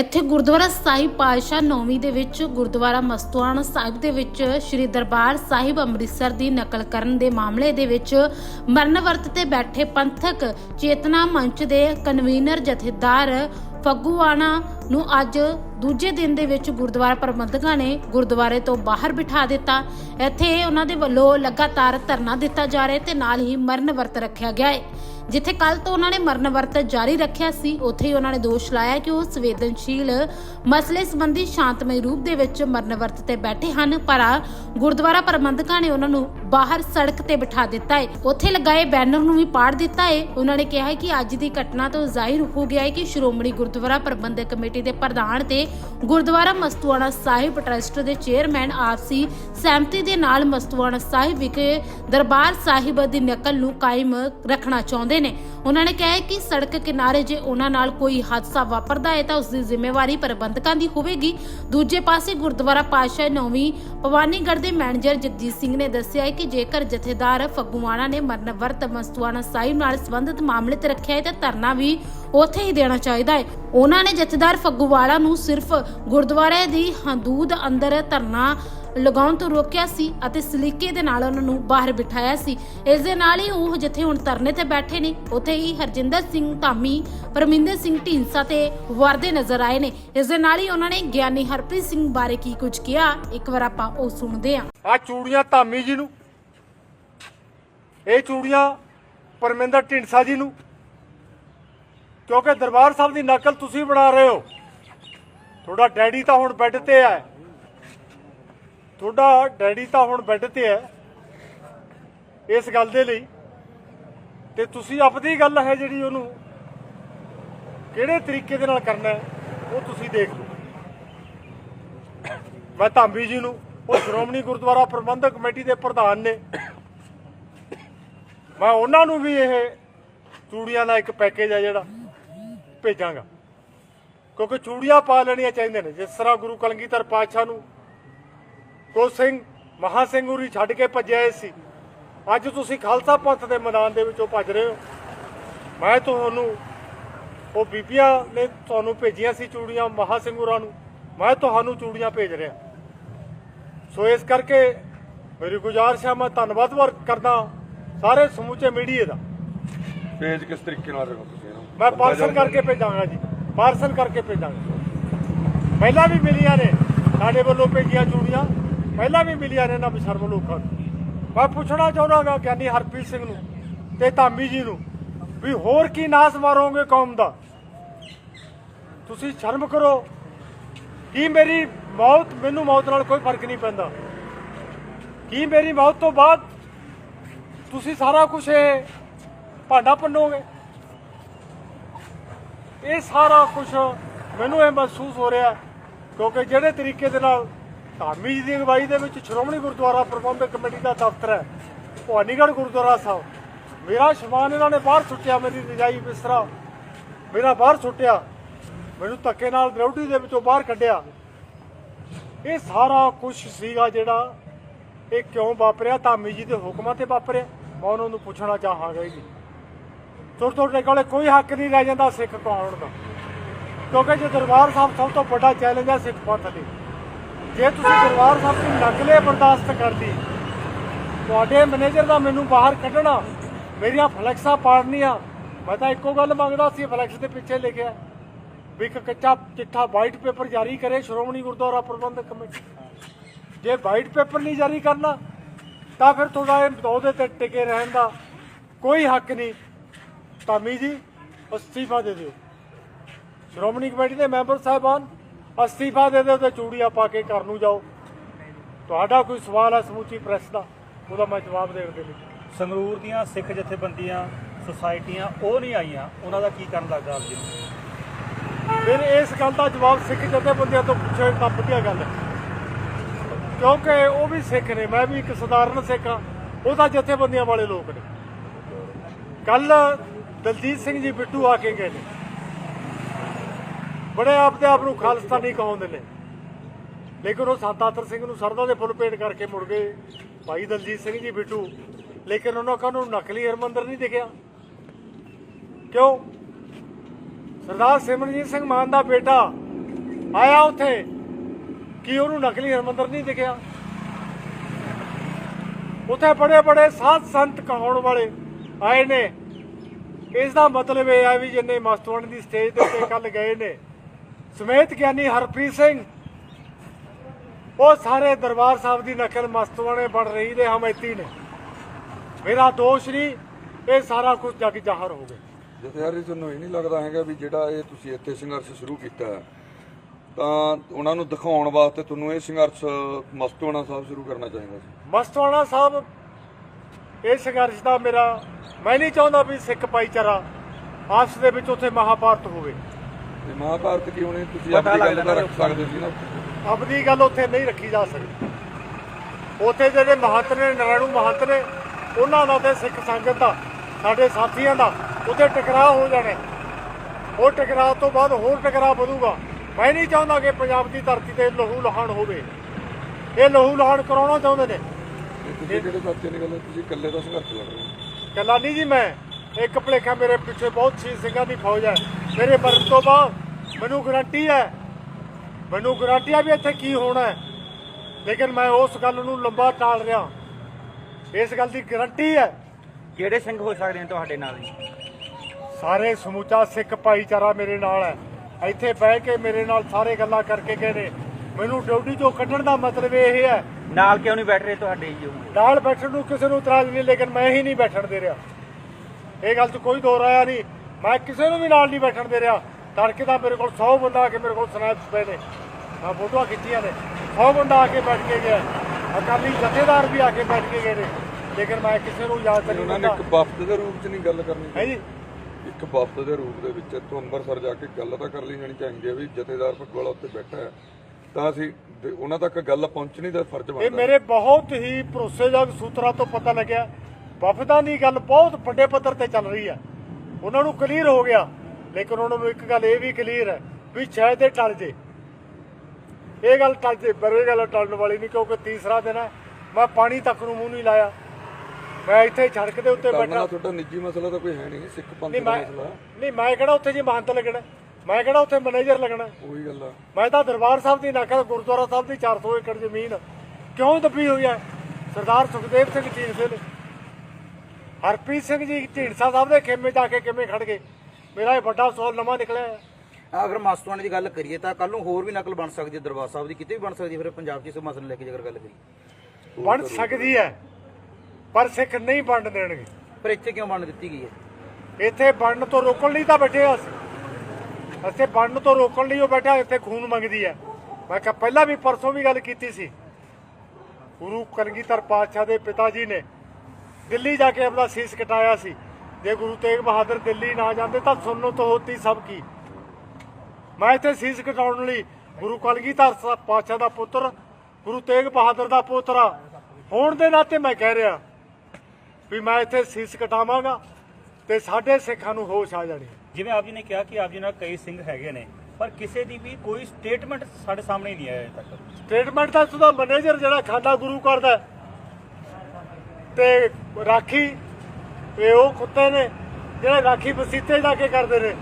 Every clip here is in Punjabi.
ਇੱਥੇ ਗੁਰਦੁਆਰਾ ਸਾਹਿਬ ਪਾਤਸ਼ਾਹ ਨੌਵੀਂ ਦੇ ਵਿੱਚ ਗੁਰਦੁਆਰਾ ਮਸਤੂਆਣਾ ਸਾਹਿਬ ਦੇ ਵਿੱਚ ਸ੍ਰੀ ਦਰਬਾਰ ਸਾਹਿਬ ਅੰਮ੍ਰਿਤਸਰ ਦੀ ਨਕਲ ਕਰਨ ਦੇ ਮਾਮਲੇ ਦੇ ਵਿੱਚ ਮਰਨ ਵਰਤ ਤੇ ਬੈਠੇ ਪੰਥਕ ਚੇਤਨਾ ਮੰਚ ਦੇ ਕਨਵੀਨਰ ਜਥੇਦਾਰ ਫੱਗੂਆਣਾ ਨੂੰ ਅੱਜ ਦੂਜੇ ਦਿਨ ਦੇ ਵਿੱਚ ਗੁਰਦੁਆਰਾ ਪ੍ਰਬੰਧਕਾਂ ਨੇ ਗੁਰਦੁਆਰੇ ਤੋਂ ਬਾਹਰ ਬਿਠਾ ਦਿੱਤਾ। ਇੱਥੇ ਉਹਨਾਂ ਦੇ ਵੱਲੋਂ ਲਗਾਤਾਰ ਧਰਨਾ ਦਿੱਤਾ ਜਾ ਰਿਹਾ ਤੇ ਨਾਲ ਹੀ ਮਰਨ ਵਰਤ ਰੱਖਿਆ ਗਿਆ ਹੈ। ਜਿੱਥੇ ਕੱਲ ਤੋਂ ਉਹਨਾਂ ਨੇ ਮਰਨ ਵਰਤ ਜਾਰੀ ਰੱਖਿਆ ਸੀ, ਉੱਥੇ ਹੀ ਉਹਨਾਂ ਨੇ ਦੋਸ਼ ਲਾਇਆ ਕਿ ਉਹ ਸੰਵੇਦਨਸ਼ੀਲ ਮਸਲੇ ਸੰਬੰਧੀ ਸ਼ਾਂਤਮਈ ਰੂਪ ਦੇ ਵਿੱਚ ਮਰਨ ਵਰਤ ਤੇ ਬੈਠੇ ਹਨ, ਪਰ ਗੁਰਦੁਆਰਾ ਪ੍ਰਬੰਧਕਾਂ ਨੇ ਉਹਨਾਂ ਨੂੰ ਬਾਹਰ ਸੜਕ ਤੇ ਬਿਠਾ ਦਿੱਤਾ ਹੈ। ਉੱਥੇ ਲਗਾਏ ਬੈਨਰ ਨੂੰ ਵੀ ਪਾੜ ਦਿੱਤਾ ਹੈ। ਉਹਨਾਂ ਨੇ ਕਿਹਾ ਕਿ ਅੱਜ ਦੀ ਘਟਨਾ ਤੋਂ ਜ਼ਾਹਿਰ ਹੋ ਗਿਆ ਹੈ ਕਿ ਸ਼੍ਰੋਮਣੀ ਗੁਰਦੁਆਰਾ ਪ੍ਰਬੰਧਕ ਕਮੇਟੀ ਦੇ ਪ੍ਰਧਾਨ ਤੇ ਗੁਰਦੁਆਰਾ ਮਸਤੂਆਣਾ ਸਾਹਿਬ ਟਰਸਟ ਦੇ ਚੇਅਰਮੈਨ ਆਪਸੀ ਸਹਿਮਤੀ ਦੇ ਨਾਲ ਮਸਤੂਆਣਾ ਸਾਹਿਬ ਵਿਖੇ ਦਰਬਾਰ ਸਾਹਿਬ ਦੀ ਨਕਲ ਨੂੰ ਕਾਇਮ ਰੱਖਣਾ ਚਾਹੁੰਦੇ ਨੇ। ਉਹਨਾਂ ਨੇ ਕਿਹਾ ਕਿ ਸੜਕ ਕਿਨਾਰੇ ਜੇ ਉਹਨਾਂ ਨਾਲ ਕੋਈ ਹਾਦਸਾ ਵਾਪਰਦਾ ਹੈ ਤਾਂ ਉਸ ਦੀ ਜ਼ਿੰਮੇਵਾਰੀ ਪ੍ਰਬੰਧਕਾਂ ਦੀ ਹੋਵੇਗੀ। ਦੂਜੇ ਪਾਸੇ ਗੁਰਦੁਆਰਾ ਪਾਤਸ਼ਾਹ ਨੌਵੀਂ ਭਵਾਨੀਗੜ੍ਹ ਦੇ ਮੈਨੇਜਰ ਜਗਜੀਤ ਸਿੰਘ ਨੇ ਦੱਸਿਆ ਕਿ ਜੇਕਰ ਜਥੇਦਾਰ ਫੱਗੂਵਾਣਾ ਨੇ ਮਰਨ ਵਰਤ ਮਸਤੂਆਣਾ ਸਾਹਿਬ ਨਾਲ ਸੰਬੰਧਿਤ ਮਾਮਲੇ ਤੇ ਰੱਖਿਆ ਹੈ ਤਾਂ ਧਰਨਾ ਵੀ ਉੱਥੇ ਹੀ ਦੇਣਾ ਚਾਹੀਦਾ ਹੈ। ਉਹਨਾਂ ਨੇ ਜਥੇਦਾਰ ਫੱਗੂਵਾਲਾ ਨੂੰ ਸਿਰਫ ਗੁਰਦੁਆਰੇ ਦੀ ਹਦੂਦ ਅੰਦਰ ਧਰਨਾ ਲਗਾਉਣ ਤੋਂ ਰੋਕਿਆ ਸੀ ਅਤੇ ਸਲੀਕੇ ਦੇ ਨਾਲ ਉਹਨਾਂ ਨੂੰ ਬਾਹਰ ਬਿਠਾਇਆ ਸੀ। ਇਸ ਦੇ ਨਾਲ ਹੀ ਉਹ ਜਿੱਥੇ ਹੁਣ ਧਰਨੇ ਤੇ ਬੈਠੇ ਨੇ, ਉੱਥੇ ਹੀ ਹਰਜਿੰਦਰ ਸਿੰਘ, ਧਾਮੀ, ਪਰਮਿੰਦਰ ਸਿੰਘ ਢੀਂਸਾ ਤੇ ਵਰਦੇ ਨਜ਼ਰ ਆਏ ਨੇ। ਇਸ ਦੇ ਨਾਲ ਹੀ ਉਹਨਾਂ ਨੇ ਗਿਆਨੀ ਹਰਪ੍ਰੀਤ ਸਿੰਘ ਬਾਰੇ ਕੀ ਕੁਝ ਕਿਹਾ, ਇੱਕ ਵਾਰ ਆਪਾਂ ਉਹ ਸੁਣਦੇ ਹਾਂ। ਆ ਚੂੜੀਆਂ ਧਾਮੀ ਜੀ ਨੂੰ, ਇਹ ਚੂੜੀਆਂ ਪਰਮਿੰਦਰ ਢੀਂਡਸਾ ਜੀ ਨੂੰ, ਕਿਉਂਕਿ ਦਰਬਾਰ ਸਾਹਿਬ ਦੀ ਨਕਲ ਤੁਸੀਂ ਬਣਾ ਰਹੇ ਹੋ। ਤੁਹਾਡਾ ਡੈਡੀ ਤਾਂ ਹੁਣ ਬੈੱਡ ਤੇ ਹੈ। ਤੁਹਾਡਾ ਡੈਡੀ ਤਾਂ ਹੁਣ ਬੈੱਡ ਤੇ ਹੈ ਇਸ ਗੱਲ ਦੇ ਲਈ। ਤੇ ਤੁਸੀਂ ਆਪਦੀ ਗੱਲ ਹੈ ਜਿਹੜੀ ਉਹਨੂੰ ਕਿਹੜੇ ਤਰੀਕੇ ਦੇ ਨਾਲ ਕਰਨਾ ਹੈ, ਉਹ ਤੁਸੀਂ ਦੇਖ ਲਓ। ਮੈਂ ਧਾਮੀ ਜੀ ਨੂੰ, ਉਹ ਸ਼੍ਰੋਮਣੀ ਗੁਰਦੁਆਰਾ ਪ੍ਰਬੰਧਕ ਕਮੇਟੀ ਦੇ ਪ੍ਰਧਾਨ ਨੇ। ਮੈਂ ਉਹਨਾਂ ਨੂੰ ਵੀ ਇਹ ਚੂੜੀਆਂ ਦਾ ਇੱਕ ਪੈਕੇਜ ਹੈ ਜਿਹੜਾ ਭੇਜਾਂਗਾ। ਕਿਉਂਕਿ ਚੂੜੀਆਂ ਪਾ ਲੈਣੀਆਂ ਚਾਹੀਦੀਆਂ ਨੇ। ਜਿਸ ਤਰ੍ਹਾਂ ਗੁਰੂ ਕਲਗੀਧਰ ਪਾਤਸ਼ਾਹ ਨੂੰ ਕੋ ਸਿੰਘ ਮਹਾ ਸਿੰਘ ਉਰੀ ਛੱਡ ਕੇ ਭੱਜਿਆ ਸੀ। ਅੱਜ ਤੁਸੀਂ ਖਾਲਸਾ ਪੰਥ ਦੇ ਮੈਦਾਨ ਦੇ ਵਿੱਚੋਂ ਭੱਜ ਰਹੇ ਹੋ। ਮੈਂ ਤੁਹਾਨੂੰ ਉਹ ਬੀਬੀਆਂ ਨੇ ਤੁਹਾਨੂੰ ਭੇਜੀਆਂ ਸੀ ਚੂੜੀਆਂ ਮਹਾ ਸਿੰਘੂਰਾਂ ਨੂੰ। ਮੈਂ ਤੁਹਾਨੂੰ ਚੂੜੀਆਂ ਭੇਜ ਰਿਹਾ। ਸੋ ਇਸ ਕਰਕੇ ਮੇਰੀ ਗੁਜ਼ਾਰਿਸ਼ ਹੈ ਮੈਂ ਧੰਨਵਾਦ ਵਰ ਕਰਦਾ ਸਾਰੇ ਸਮੂਚੇ ਮੀਡੀਆ ਦਾ। ਪੇਜ ਕਿਸ ਤਰੀਕੇ ਨਾਲ ਰੱਖੋ ਤੁਸੀਂ ਮੈਂ ਪਾਰਸਲ ਕਰਕੇ ਭੇਜਾਂਗਾ ਜੀ। ਪਾਰਸਲ ਕਰਕੇ ਭੇਜਾਂਗਾ। ਪਹਿਲਾਂ ਵੀ ਮਿਲੀਆਂ ਨੇ। ਸਾਡੇ ਵੱਲੋਂ ਭੇਜੀਆਂ ਚੂੜੀਆਂ। ਪਹਿਲਾਂ ਵੀ ਮਿਲੀਆਂ ਨੇ ਇਹਨਾਂ ਬਸ਼ਰਮ ਲੋਕਾਂ ਨੂੰ। ਮੈਂ ਪੁੱਛਣਾ ਚਾਹੁੰਦਾਗਾ ਗਿਆਨੀ ਹਰਪ੍ਰੀਤ ਸਿੰਘ ਨੂੰ ਤੇ ਧਾਮੀ ਜੀ ਨੂੰ ਵੀ ਹੋਰ ਕੀ ਨਾਸ ਮਾਰੋਗੇ ਕੌਮ ਦਾ? ਤੁਸੀਂ ਸ਼ਰਮ ਕਰੋ। ਕੀ ਮੇਰੀ ਮੌਤ, ਮੈਨੂੰ ਮੌਤ ਨਾਲ ਕੋਈ ਫ਼ਰਕ ਨਹੀਂ ਪੈਂਦਾ। ਕੀ ਮੇਰੀ ਮੌਤ ਤੋਂ ਬਾਅਦ ਤੁਸੀਂ ਸਾਰਾ ਕੁਝ ਇਹ ਭਾਂਡਾ ਪੰਨੋਗੇ ਇਹ ਸਾਰਾ ਕੁਝ ਮੈਨੂੰ ਇਹ ਮਹਿਸੂਸ ਹੋ ਰਿਹਾ ਕਿਉਂਕਿ ਜਿਹੜੇ ਤਰੀਕੇ ਦੇ ਨਾਲ ਧਾਮੀ ਜੀ ਦੀ ਅਗਵਾਈ ਦੇ ਵਿੱਚ ਸ਼੍ਰੋਮਣੀ ਗੁਰਦੁਆਰਾ ਪ੍ਰਬੰਧਕ ਕਮੇਟੀ ਦਾ ਦਫ਼ਤਰ ਹੈ, ਭਵਾਨੀਗੜ੍ਹ ਗੁਰਦੁਆਰਾ ਸਾਹਿਬ। ਮੇਰਾ ਸਮਾਨ ਇਹਨਾਂ ਨੇ ਬਾਹਰ ਸੁੱਟਿਆ, ਮੇਰੀ ਰਜਾਈ ਬਿਸਤਰਾ। ਮੇਰਾ ਬਾਹਰ ਸੁੱਟਿਆ, ਮੈਨੂੰ ਧੱਕੇ ਨਾਲ ਡਿਊਟੀ ਦੇ ਵਿੱਚੋਂ ਬਾਹਰ ਕੱਢਿਆ। ਇਹ ਸਾਰਾ ਕੁਝ ਸੀਗਾ ਜਿਹੜਾ ਇਹ ਕਿਉਂ ਵਾਪਰਿਆ? ਧਾਮੀ ਜੀ ਦੇ ਹੁਕਮਾਂ ਤੇ ਵਾਪਰਿਆ? ਮੈਂ ਉਹਨਾਂ ਨੂੰ ਪੁੱਛਣਾ ਚਾਹਾਂਗਾ ਜੀ। ਤੁਰ ਤੁਹਾਡੇ ਕੋਲੇ ਕੋਈ ਹੱਕ ਨਹੀਂ ਰਹਿ ਜਾਂਦਾ ਸਿੱਖ ਕਹਾਉਣ ਦਾ। ਕਿਉਂਕਿ ਜੇ ਦਰਬਾਰ ਸਾਹਿਬ ਸਭ ਤੋਂ ਵੱਡਾ ਚੈਲੰਜ ਹੈ ਸਿੱਖ ਪੰਥ ਲਈ ਜੇ ਤੁਸੀਂ ਦਰਬਾਰ ਸਾਹਿਬ ਦੀ ਨਕਲੇ ਬਰਦਾਸ਼ਤ ਕਰਦੀ ਤੁਹਾਡੇ ਮੈਨੇਜਰ ਦਾ ਮੈਨੂੰ ਬਾਹਰ ਕੱਢਣਾ, ਮੇਰੀਆਂ ਫਲੈਕਸਾਂ ਪਾੜਨੀਆਂ, ਮੈਂ ਤਾਂ ਇੱਕੋ ਗੱਲ ਮੰਗਦਾ ਸੀ, ਫਲੈਕਸ ਦੇ ਪਿੱਛੇ ਲਿਖਿਆ, ਵੀ ਇੱਕ ਕੱਚਾ ਚਿੱਠਾ ਵਾਈਟ ਪੇਪਰ ਜਾਰੀ ਕਰੇ ਸ਼੍ਰੋਮਣੀ ਗੁਰਦੁਆਰਾ ਪ੍ਰਬੰਧਕ ਕਮੇਟੀ। ਜੇ ਵਾਈਟ ਪੇਪਰ ਨਹੀਂ ਜਾਰੀ ਕਰਨਾ, ਤਾਂ ਫਿਰ ਤੁਹਾਡਾ ਇਹ ਉਹਦੇ ਤੇ ਟਿਕੇ ਰਹਿਣ ਦਾ ਕੋਈ ਹੱਕ ਨਹੀਂ। ਧਾਮੀ ਜੀ, ਅਸਤੀਫਾ ਦੇ ਦਿਓ। ਸ਼੍ਰੋਮਣੀ ਕਮੇਟੀ ਦੇ ਮੈਂਬਰ ਸਾਹਿਬਾਨ ਅਸਤੀਫਾ ਦੇ ਦਿਓ ਤੇ ਚੂੜੀਆਂ ਪਾ ਕੇ ਘਰ ਨੂੰ ਜਾਓ। ਤੁਹਾਡਾ ਕੋਈ ਸਵਾਲ ਹੈ ਸਮੂਚੀ ਪ੍ਰੈਸ ਦਾ ਉਹਦਾ ਮੈਂ ਜਵਾਬ ਦੇਣ ਦੇ ਲਈ। ਸੰਗਰੂਰ ਦੀਆਂ ਸਿੱਖ ਜਥੇਬੰਦੀਆਂ ਸੁਸਾਇਟੀਆਂ ਉਹ ਨਹੀਂ ਆਈਆਂ। ਉਹਨਾਂ ਦਾ ਕੀ ਕਰਨ ਲੱਗਦਾ ਆਪ ਜੀ? ਫਿਰ ਇਸ ਗੱਲ ਦਾ ਜਵਾਬ ਸਿੱਖ ਜਥੇਬੰਦੀਆਂ ਤੋਂ ਪੁੱਛੇ ਤਾਂ ਵਧੀਆ ਗੱਲ ਹੈ। ਕਿਉਂਕਿ ਉਹ ਵੀ ਸਿੱਖ ਨੇ ਮੈਂ ਵੀ ਇੱਕ ਸਧਾਰਨ ਸਿੱਖ ਹਾਂ। ਉਹ ਤਾਂ ਜਥੇਬੰਦੀਆਂ ਵਾਲੇ ਲੋਕ ਨੇ। ਕੱਲ ਦਲਜੀਤ ਸਿੰਘ ਜੀ ਬਿੱਟੂ ਆ ਕੇ ਗਏ ਨੇ। ਬੜੇ ਆਪ ਤੇ ਆਪ ਨੂੰ ਖਾਲਸਤਾਨੀ ਕਹਾਉਂਦੇ ਨੇ। ਲੇਕਿਨ ਉਹ ਸੰਤਾਤਰ ਸਿੰਘ ਨੂੰ ਸਰਦਾ ਦੇ ਫੁੱਲ ਪੇਟ ਕਰਕੇ ਮੁੜ ਗਏ। ਭਾਈ ਦਲਜੀਤ ਸਿੰਘ ਜੀ, ਬਿੱਟੂ। ਲੇਕਿਨ ਉਹਨਾਂ ਨੂੰ ਨਕਲੀ ਹਰਮੰਦਰ ਨਹੀਂ ਦਿਖਿਆ। ਕਿਉਂ? ਸਰਦਾਰ ਸਿਮਰਜੀਤ ਸਿੰਘ ਮਾਨ ਦਾ ਬੇਟਾ ਆਇਆ ਉੱਥੇ। ਕਿ ਉਹਨੂੰ ਨਕਲੀ ਹਰਮੰਦਰ ਨਹੀਂ ਦਿਖਿਆ? ਉੱਥੇ ਬੜੇ ਬੜੇ ਸਾਧ ਸੰਤ ਕਹਾਉਣ ਵਾਲੇ ਆਏ ਨੇ। ਇਸ ਦਾ ਮਤਲਬ ਇਹ ਆ ਵੀ ਜਿੰਨੇ ਮਸਤਵਾਨ ਦੀ ਸਟੇਜ ਦੇ ਉੱਤੇ ਕੱਲ ਗਏ ਨੇ। ਸਮੇਤ ਗਿਆਨੀ ਹਰਪ੍ਰੀਤ ਸਿੰਘ ਉਹ ਸਾਰੇ ਦਰਬਾਰ ਸਾਹਿਬ ਦੀ ਨਕਲ ਮਸਤਵਾਨੇ ਬਣ ਰਹੀ ਦੇ ਹਮੈਤੀ ਨੇ। ਮੇਰਾ ਦੋਸ਼ ਨਹੀਂ ਇਹ ਸਾਰਾ ਕੁਝ ਜਗ ਜ਼ਾਹਰ ਹੋ ਗਿਆ। ਜਥੇਦਾਰ ਜੀ ਤੁਹਾਨੂੰ ਇਹ ਨਹੀਂ ਲੱਗਦਾ ਹੈਗਾ ਵੀ ਜਿਹੜਾ ਇਹ ਤੁਸੀਂ ਇੱਥੇ ਸੰਘਰਸ਼ ਸ਼ੁਰੂ ਕੀਤਾ ਤਾਂ ਉਹਨਾਂ ਨੂੰ ਦਿਖਾਉਣ ਵਾਸਤੇ ਤੁਹਾਨੂੰ ਇਹ ਸੰਘਰਸ਼ ਮਸਤੂਆਣਾ ਸਾਹਿਬ ਸ਼ੁਰੂ ਕਰਨਾ ਚਾਹੀਦਾ ਸੀ? ਮਸਤਵਾਣਾ ਸਾਹਿਬ ਇਹ ਸੰਘਰਸ਼ ਦਾ ਮੇਰਾ ਮੈਂ ਨਹੀਂ ਚਾਹੁੰਦਾ ਵੀ ਸਿੱਖ ਭਾਈਚਾਰਾ ਆਪਸ ਦੇ ਵਿੱਚ ਉੱਥੇ ਮਹਾਭਾਰਤ ਹੋਵੇ। ਤੇ ਮਹਾਭਾਰਤ ਕੀ ਹੋਣੀ ਤੁਸੀਂ ਆਪਣੀ ਗੱਲ ਤਾਂ ਰੱਖ ਸਕਦੇ ਸੀ ਨਾ। ਆਪਣੀ ਗੱਲ ਉੱਥੇ ਨਹੀਂ ਰੱਖੀ ਜਾ ਸਕਦੀ। ਉੱਥੇ ਜਿਹੜੇ ਮਹੰਤ ਨੇ ਨਰਾਣੂ ਮਹੰਤ ਨੇ ਉਹਨਾਂ ਦਾ ਤੇ ਸਿੱਖ ਸੰਗਤ ਦਾ ਸਾਡੇ ਸਾਥੀਆਂ ਦਾ ਉੱਥੇ ਟਕਰਾਅ ਹੋ ਜਾਣਾ। ਹੈ। ਉਹ ਟਕਰਾਅ ਤੋਂ ਬਾਅਦ ਹੋਰ ਟਕਰਾਅ ਵਧੂਗਾ। ਮੈਂ ਨਹੀਂ ਚਾਹੁੰਦਾ ਕਿ ਪੰਜਾਬ ਦੀ ਧਰਤੀ ਤੇ ਲਹੂ ਲਹਾਨ ਹੋਵੇ। ਇਹ ਲਹੂ ਲਹਾਨ ਕਰਾਉਣਾ ਚਾਹੁੰਦੇ ਨੇ। ਤੇ ਤੁਸੀਂ ਕਿਹੜੇ ਸਾਥੀ ਨੇ? ਗੱਲ ਤੁਸੀਂ ਇਕੱਲੇ ਦਾ ਸੰਘਰਸ਼ ਲੜ ਰਹੇ ਹੋ। ਕੱਲਾ ਨਹੀਂ ਜੀ ਮੈਂ। ਇੱਕ ਭਲੇਖਾ ਮੇਰੇ ਪਿੱਛੇ ਬਹੁਤ ਸੀ ਸਿੰਘਾਂ ਦੀ ਫੌਜ ਹੈ। ਮੇਰੇ ਮਰਨ ਤੋਂ ਬਾਅਦ ਮੈਨੂੰ ਗਰੰਟੀ ਹੈ। ਮੈਨੂੰ ਗਰੰਟੀ ਹੈ ਵੀ ਇੱਥੇ ਕੀ ਹੋਣਾ ਹੈ। ਲੇਕਿਨ ਮੈਂ ਉਸ ਗੱਲ ਨੂੰ ਲੰਬਾ ਟਾਲ ਰਿਹਾ ਇਸ ਗੱਲ ਦੀ ਗਰੰਟੀ ਹੈ। ਕਿਹੜੇ ਸਿੰਘ ਹੋ ਸਕਦੇ ਨੇ ਤੁਹਾਡੇ ਨਾਲ ਸਾਰੇ ਸਮੁੱਚਾ ਸਿੱਖ ਭਾਈਚਾਰਾ ਮੇਰੇ ਨਾਲ ਹੈ। ਇੱਥੇ ਬਹਿ ਕੇ ਮੇਰੇ ਨਾਲ ਸਾਰੇ ਗੱਲਾਂ ਕਰਕੇ ਗਏ ਨੇ। ਮੈਨੂੰ ਡਿਊਟੀ ਤੋਂ ਕੱਢਣ ਦਾ ਮਤਲਬ ਇਹ ਹੈ। ਨਾਲ ਕਿਉਂ ਨਹੀਂ ਬੈਠ ਰਹੇ ਤੁਹਾਡੇ ਜੀ ਨਾਲ ਬੈਠਣ ਨੂੰ ਕਿਸੇ ਨੂੰ ਇਤਰਾਜ਼ ਨਹੀਂ ਲੇਕਿਨ ਮੈਂ ਹੀ ਨਹੀਂ ਬੈਠਣ ਦੇ ਰਿਹਾ। ਇਹ ਗੱਲ 'ਚ ਕੋਈ ਦੋ ਰਾਇਆ ਨਹੀਂ। ਮੈਂ ਕਿਸੇ ਨੂੰ ਵੀ ਨਾਲ ਨਹੀਂ ਬੈਠਣ ਦੇ ਰਿਹਾ। ਤੜਕੇ ਦਾ ਮੇਰੇ ਕੋਲ 100 ਬੰਦਾ ਆ ਕੇ ਮੇਰੇ ਕੋਲ ਸਨੈਪਸ ਪਏ ਨੇ। ਮੈਂ ਫੋਟੋਆਂ ਖਿੱਚੀਆਂ ਨੇ। 100 ਬੰਦਾ ਆ ਕੇ ਬੈਠ ਕੇ ਗਿਆ। ਅਕਾਲੀ ਜਥੇਦਾਰ ਵੀ ਆ ਕੇ ਬੈਠ ਕੇ ਗਏ ਨੇ। ਲੇਕਿਨ ਮੈਂ ਕਿਸੇ ਨੂੰ ਯਾਦ ਨਹੀਂ ਉਹਨਾਂ ਨੇ ਕਰਦਾ ਇੱਕ ਵਫਦ ਦੇ ਰੂਪ 'ਚ ਨਹੀਂ ਗੱਲ ਕਰਨੀ। ਹੈ ਜੀ? ਇੱਕ ਵਫਦ ਦੇ ਰੂਪ ਦੇ ਵਿੱਚ ਇੱਥੋਂ ਅੰਮ੍ਰਿਤਸਰ ਜਾ ਕੇ ਗੱਲ ਤਾਂ ਕਰ ਲਈ ਜਾਣੀ ਚਾਹੀਦੀ ਹੈ ਵੀ ਜਥੇਦਾਰ ਫਗਵਾਲਾ ਉੱਤੇ ਬੈਠਾ ਹੈ। ਤਾਂ ਅਸੀਂ ਉਹਨਾਂ ਤੱਕ ਗੱਲ ਪਹੁੰਚਣੀ ਦਾ ਫਰਜ਼ ਇਹ ਬਣਦਾ। ਮੇਰੇ ਬਹੁਤ ਹੀ ਭਰੋਸੇਯੋਗ ਸੂਤਰਾਂ ਤੋਂ ਪਤਾ ਲੱਗਿਆ। ਵਫਦਾਂ ਦੀ ਗੱਲ ਬਹੁਤ ਵੱਡੇ ਪੱਧਰ ਤੇ ਚੱਲ ਰਹੀ ਹੈ। ਉਹਨਾਂ ਨੂੰ ਕਲੀਅਰ ਹੋ ਗਿਆ। ਲੇਕਿਨ ਉਹਨਾਂ ਨੂੰ ਇੱਕ ਗੱਲ ਇਹ ਵੀ ਕਲੀਅਰ ਹੈ ਵੀ ਸ਼ਾਇਦ ਇਹ ਟਲ ਜੇ। ਇਹ ਗੱਲ ਟਲ ਜੇ ਪਰ ਇਹ ਗੱਲ ਟਲਣ ਵਾਲੀ ਨਹੀਂ ਕਿਉਂਕਿ ਤੀਸਰਾ ਦਿਨ ਹੈ। ਮੈਂ ਪਾਣੀ ਤੱਕ ਨੂੰ ਮੂੰਹ ਨਹੀਂ ਲਾਇਆ। ਮੈਂ ਇੱਥੇ ਸੜਕ ਦੇ ਉੱਤੇ ਬੈਠਾ। ਤੁਹਾਡਾ ਨਿੱਜੀ ਮਸਲਾ ਤਾਂ ਕੋਈ ਹੈ ਨਹੀਂ ਸਿੱਖ ਪੰਥ ਦਾ ਮਸਲਾ। ਨਹੀਂ ਮੈਂ ਕਿਹੜਾ ਉੱਥੇ ਜੀ ਮਹੰਤ ਲੱਗਣਾ? ਮੈਂ ਕਿਹੜਾ ਉੱਥੇ ਮੈਨੇਜਰ ਲੱਗਣਾ? ਉਹੀ ਗੱਲ ਆ। ਮੈਂ ਤਾਂ ਦਰਬਾਰ ਸਾਹਿਬ ਦੀ ਨਾਕਾ ਗੁਰਦੁਆਰਾ ਸਾਹਿਬ ਦੀ 400 ਏਕੜ ਜ਼ਮੀਨ ਕਿਉਂ ਦੱਬੀ ਹੋਈ ਹੈ? ਸਰਦਾਰ ਸੁਖਦੇਵ ਸਿੰਘ ਢੀਂਡਸੇ ਨੇ ਹਰਪ੍ਰੀਤ ਸਿੰਘ ਜੀ ਢੀਂਡਸਾ ਸਾਹਿਬ ਦੇ ਖੇਮੇ ਜਾ ਕੇ ਕਿਵੇਂ ਖੜ ਗਏ? ਮੇਰਾ ਇਹ ਵੱਡਾ ਸਵਾਲ ਨਵਾਂ ਨਿਕਲਿਆ। ਅਗਰ ਮਾਸਟਰਾਂ ਦੀ ਗੱਲ ਕਰੀਏ ਤਾਂ ਕੱਲ ਨੂੰ ਹੋਰ ਵੀ ਨਕਲ ਬਣ ਸਕਦੀ ਹੈ ਦਰਬਾਰ ਸਾਹਿਬ ਦੀ ਕਿਤੇ ਵੀ ਬਣ ਸਕਦੀ ਹੈ ਫਿਰ ਪੰਜਾਬ 'ਚ ਇਸ ਮਸਲੇ ਲੈ ਕੇ ਜੇਕਰ ਗੱਲ ਕਰੀਏ। ਬਣ ਸਕਦੀ ਹੈ ਪਰ ਸਿੱਖ ਨਹੀਂ ਵੰਡ ਦੇਣਗੇ। ਪਰ ਇੱਥੇ ਕਿਉਂ ਬਣ ਦਿੱਤੀ ਗਈ ਹੈ? ਇੱਥੇ ਬਣਨ ਤੋਂ ਰੋਕਣ ਲਈ ਤਾਂ ਬੈਠੇ ਅਸੀਂ। ਅਸੀਂ ਬਣਨ ਤੋਂ ਰੋਕਣ ਲਈ ਉਹ ਬੈਠਾ ਇੱਥੇ ਖੂਨ ਮੰਗਦੀ ਹੈ। ਮੈਂ ਕਿਹਾ ਪਹਿਲਾਂ ਵੀ ਪਰਸੋਂ ਵੀ ਗੱਲ ਕੀਤੀ ਸੀ। ਗੁਰੂ ਕਲਗੀਧਰ ਪਾਤਸ਼ਾਹ ਦੇ ਪਿਤਾ ਜੀ ਨੇ ਦਿੱਲੀ ਜਾ ਕੇ ਆਪਣਾ ਸੀਸ ਕਟਾਇਆ ਸੀ। ਜੇ ਗੁਰੂ ਤੇਗ ਬਹਾਦਰ ਦਿੱਲੀ ਨਾ ਜਾਂਦੇ ਤਾਂ ਸੁਣਨੋਂ ਤੋਂ ਹੋਤੀ ਸਭ ਕੀ। ਮੈਂ ਇੱਥੇ ਸੀਸ ਕਟਾਉਣ ਲਈ ਗੁਰੂ ਕਲਗੀਧਰ ਪਾਤਸ਼ਾਹ ਦਾ ਪੁੱਤਰ ਗੁਰੂ ਤੇਗ ਬਹਾਦਰ ਦਾ ਪੋਤਰਾ। ਹੋਣ ਦੇ ਨਾਤੇ ਮੈਂ ਕਹਿ ਰਿਹਾ ਵੀ ਮੈਂ ਇੱਥੇ ਸੀਸ ਕਟਾਵਾਂਗਾ ਤੇ ਸਾਡੇ ਸਿੱਖਾਂ ਨੂੰ ਹੋਸ਼ ਆ ਜਾਣੀ। ਜਿਵੇਂ ਆਪ ਜੀ ਨੇ ਕਿਹਾ ਕਿ ਆਪ ਜੀ ਨਾਲ ਕਈ ਸਿੰਘ ਹੈਗੇ ਨੇ ਪਰ ਕਿਸੇ ਦੀ ਵੀ ਕੋਈ ਸਟੇਟਮੈਂਟ ਸਾਡੇ ਸਾਹਮਣੇ ਨਹੀਂ ਆਇਆ ਅਜੇ ਤੱਕ। ਸਟੇਟਮੈਂਟ ਦਾ ਸੁਦਾ ਮੈਨੇਜਰ ਜਿਹੜਾ ਖਾਨਾ ਗੁਰੂ ਕਰਦਾ। ਤੇ ਰਾਖੀ ਇਹ ਉਹ ਕੁੱਤੇ ਨੇ ਜਿਹੜੇ ਰਾਖੀ ਬਸੀਤੇ ਜਾ ਕੇ ਕਰਦੇ ਨੇ।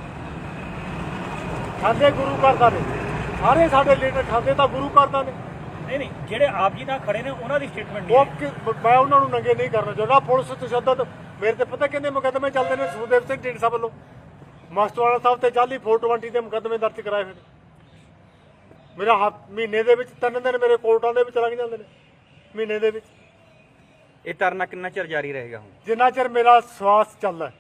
ਖਾਂਦੇ ਗੁਰੂ ਕਰਦਾ ਨੇ। ਸਾਰੇ ਸਾਡੇ ਲੀਡਰ ਖਾਂਦੇ ਤਾਂ ਗੁਰੂ ਕਰਦਾ ਨੇ। ਨਹੀਂ ਨਹੀਂ ਜਿਹੜੇ ਆਪ ਜੀ ਨਾਲ ਖੜੇ ਨੇ ਉਹਨਾਂ ਦੀ ਸਟੇਟਮੈਂਟ ਨਹੀਂ ਉਹ ਮੈਂ ਉਹਨਾਂ ਨੂੰ ਨੰਗੇ ਨਹੀਂ ਕਰਨਾ ਚਾਹੁੰਦਾ। ਪੁਲਿਸ ਤਸ਼ੱਦਦ ਮੇਰੇ ਤੇ ਪਤਾ ਕਿੰਨੇ ਮੁਕੱਦਮੇ ਚੱਲਦੇ ਨੇ ਸੁਖਦੇਵ ਸਿੰਘ ਢੀਂਡਸਾ ਵੱਲੋਂ। ਮਸਤਵਾਲਾ ਸਾਹਿਬ ਤੇ ਜਾਲੀ 420 ਦੇ ਮੁਕੱਦਮੇ ਦਰਜ ਕਰਾਏ ਹੋਏ ਮੇਰਾ ਮਹੀਨੇ ਦੇ ਵਿੱਚ ਤਿੰਨ ਦਿਨ ਮੇਰੇ ਕੋਰਟਾਂ ਦੇ ਵਿੱਚ ਲੰਘ ਜਾਂਦੇ ਨੇ। ਮਹੀਨੇ ਦੇ ਵਿੱਚ। ਇਹ ਧਰਨਾ ਕਿੰਨਾ ਚਿਰ ਜਾਰੀ ਰਹੇਗਾ ਹੁਣ ਜਿੰਨਾ ਚਿਰ ਮੇਰਾ ਸਵਾਸ ਚੱਲਦਾ ਹੈ।